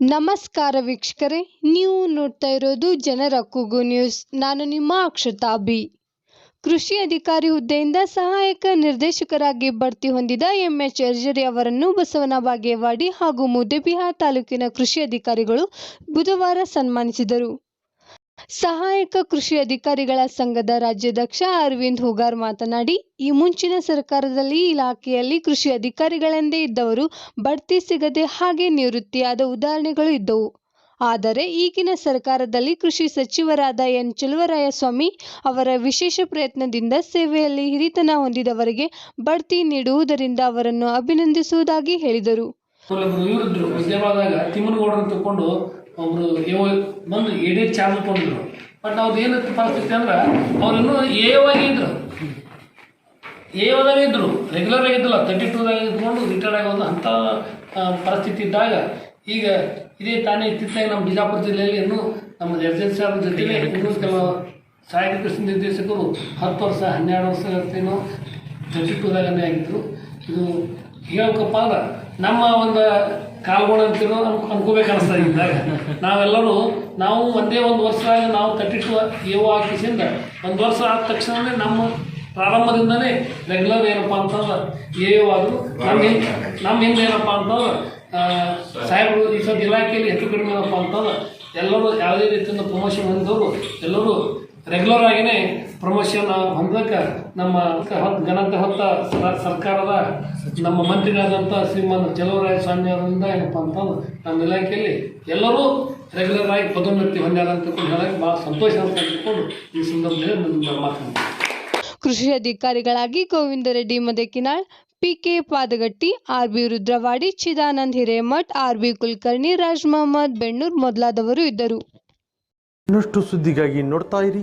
ನಮಸ್ಕಾರ ವೀಕ್ಷಕರೇ, ನೀವು ನೋಡ್ತಾ ಇರೋದು ಜನರ ಕೂಗು ನ್ಯೂಸ್. ನಾನು ನಿಮ್ಮ ಅಕ್ಷತಾ ಬಿ. ಕೃಷಿ ಅಧಿಕಾರಿ ಹುದ್ದೆಯಿಂದ ಸಹಾಯಕ ನಿರ್ದೇಶಕರಾಗಿ ಬಡ್ತಿ ಹೊಂದಿದ ಎಂಎಚ್ ಅರ್ಜರಿ ಅವರನ್ನು ಬಸವನ ಬಾಗೇವಾಡಿ ಹಾಗೂ ಮುದ್ದೇಬಿಹಾರ್ ತಾಲೂಕಿನ ಕೃಷಿ ಅಧಿಕಾರಿಗಳು ಬುಧವಾರ ಸನ್ಮಾನಿಸಿದರು. ಸಹಾಯಕ ಕೃಷಿ ಅಧಿಕಾರಿಗಳ ಸಂಘದ ರಾಜ್ಯಾಧ್ಯಕ್ಷ ಅರವಿಂದ್ ಹುಗಾರ್ ಮಾತನಾಡಿ, ಈ ಮುಂಚಿನ ಸರ್ಕಾರದಲ್ಲಿ ಇಲಾಖೆಯಲ್ಲಿ ಕೃಷಿ ಅಧಿಕಾರಿಗಳೆಂದೇ ಇದ್ದವರು ಬಡ್ತಿ ಸಿಗದೆ ಹಾಗೆ ನಿವೃತ್ತಿಯಾದ ಉದಾಹರಣೆಗಳು ಇದ್ದವು. ಆದರೆ ಈಗಿನ ಸರ್ಕಾರದಲ್ಲಿ ಕೃಷಿ ಸಚಿವರಾದ ಎನ್. ಚಲುವರಾಯಸ್ವಾಮಿ ಅವರ ವಿಶೇಷ ಪ್ರಯತ್ನದಿಂದ ಸೇವೆಯಲ್ಲಿ ಹಿರಿತನ ಹೊಂದಿದವರಿಗೆ ಬಡ್ತಿ ನೀಡುವುದರಿಂದ ಅವರನ್ನು ಅಭಿನಂದಿಸುವುದಾಗಿ ಹೇಳಿದರು. ಒಬ್ರು ಇವ ಬಂದು ಎಡೆ ಚಾರ್ಜ್ ತಗೊಂಡಿದ್ರು ಬಟ್ ಅವ್ರದ್ದು ಏನಂತ ಪರಿಸ್ಥಿತಿ ಅಂದ್ರೆ ಅವ್ರಿನ್ನೂ ಏವಾಗಿ ಇದ್ರು. ಏವದಾಗ ಇದ್ರು ರೆಗ್ಯುಲರ್ ಆಗಿದ್ದಿಲ್ಲ ತರ್ಟಿ ಟೂದಾಗ ಇದ್ಕೊಂಡು ರಿಟೈರ್ಡ್ ಆಗೋದು ಅಂಥ ಪರಿಸ್ಥಿತಿ ಇದ್ದಾಗ, ಈಗ ಇದೇ ತಾನೇ ಇತ್ತಿತ್ತಾಗ ನಮ್ಮ ಬಿಜಾಪುರ ಜಿಲ್ಲೆಯಲ್ಲಿ ಇನ್ನೂ ನಮ್ಮ ಎರ್ಜೆನ್ಸಿ ಅವ್ರ ಜೊತೆಗೆ ಇನ್ನೂ ಕೆಲವು ಸಹಾಯಕ ಕೃಷಿ ನಿರ್ದೇಶಕರು ಹತ್ತು ವರ್ಷ, ಹನ್ನೆರಡು ವರ್ಷ ಏನೋ ತರ್ಟಿ ಟೂದಾಗನೇ ಆಗಿದ್ರು. ಇದು ಹೇಳ್ಬೇಕಪ್ಪ ಅಂದ್ರೆ ನಮ್ಮ ಒಂದು ಕಾಲ್ಗೋಣ ಅಂತಿರೋ ಅನ್ಕೊ, ಅನ್ಕೋಬೇಕು ಅನಿಸ್ತಾ ಇದ್ದಾಗ. ನಾವೆಲ್ಲರೂ ನಾವು ಒಂದೇ ಒಂದು ವರ್ಷದಾಗ ನಾವು ಟು ಆಕಿಸಿಂದ ಹಾಕಿಸಿಂದ ಒಂದು ವರ್ಷ ಆದ ತಕ್ಷಣವೇ ನಮ್ಮ ಪ್ರಾರಂಭದಿಂದನೇ ರೆಗ್ಯುಲರ್ ಏನಪ್ಪ ಅಂತಂದ್ರೆ ಎ ಆದರೂ ನಮ್ಮ ಹಿಂದೆ ನಮ್ಮ ಹಿಂದೆ ಏನಪ್ಪ ಅಂತಂದ್ರೆ ಸಾಹೇಬರು ಈ ಸ್ವಲ್ಪ ಇಲಾಖೆಯಲ್ಲಿ ಹೆಚ್ಚು ಕಡಿಮೆ ಏನಪ್ಪ ಅಂತಂದ್ರೆ ಎಲ್ಲರೂ ಯಾವುದೇ ರೀತಿಯಿಂದ ಪ್ರಮೋಷನ್ ಹೊಂದಿದವರು ಎಲ್ಲರೂ ರೆಗ್ಯುಲರ್ ಆಗಿನೇ ಪ್ರಮೋಷನ್ ಹೊಂದಕ್ಕೆ ನಮ್ಮ ಹತ್ತು ಗಣಂತ ಹೊತ್ತ ಸರ್ಕಾರದ ನಮ್ಮ ಮಂತ್ರಿಗಳಾದಂಥ ಶ್ರೀಮಂತ ಜಲವರಾಯ ಸ್ವಾಮಿ ಅವರಿಂದ ಏನಪ್ಪ ಅಂತಂದ್ರೆ ನಮ್ಮ ಇಲಾಖೆಯಲ್ಲಿ ಎಲ್ಲರೂ ರೆಗ್ಯುಲರ್ ಆಗಿ ಪದೋನ್ನತಿ ಹೊಂದ್ಯಾರ ಅಂತ ಹೇಳಕ್ಕೆ ಭಾಳ ಸಂತೋಷ ಅಂತ ಅಂದ್ಕೊಂಡು ಈ ಸಂದರ್ಭದಲ್ಲಿ ನನ್ನ ಮಾತನಾಡ್ತೀನಿ ಕೃಷಿ ಅಧಿಕಾರಿಗಳಾಗಿ Govinda Reddy Madakinal PK Padagatti RB Rudrawadi Chidanand Hiremath RB Kulkarni Raj Mohammad Bennur ಮೊದಲಾದವರು ಇದ್ದರು. ಇನ್ನಷ್ಟು ಸುದ್ದಿಗಾಗಿ ನೋಡ್ತಾ ಇರಿ.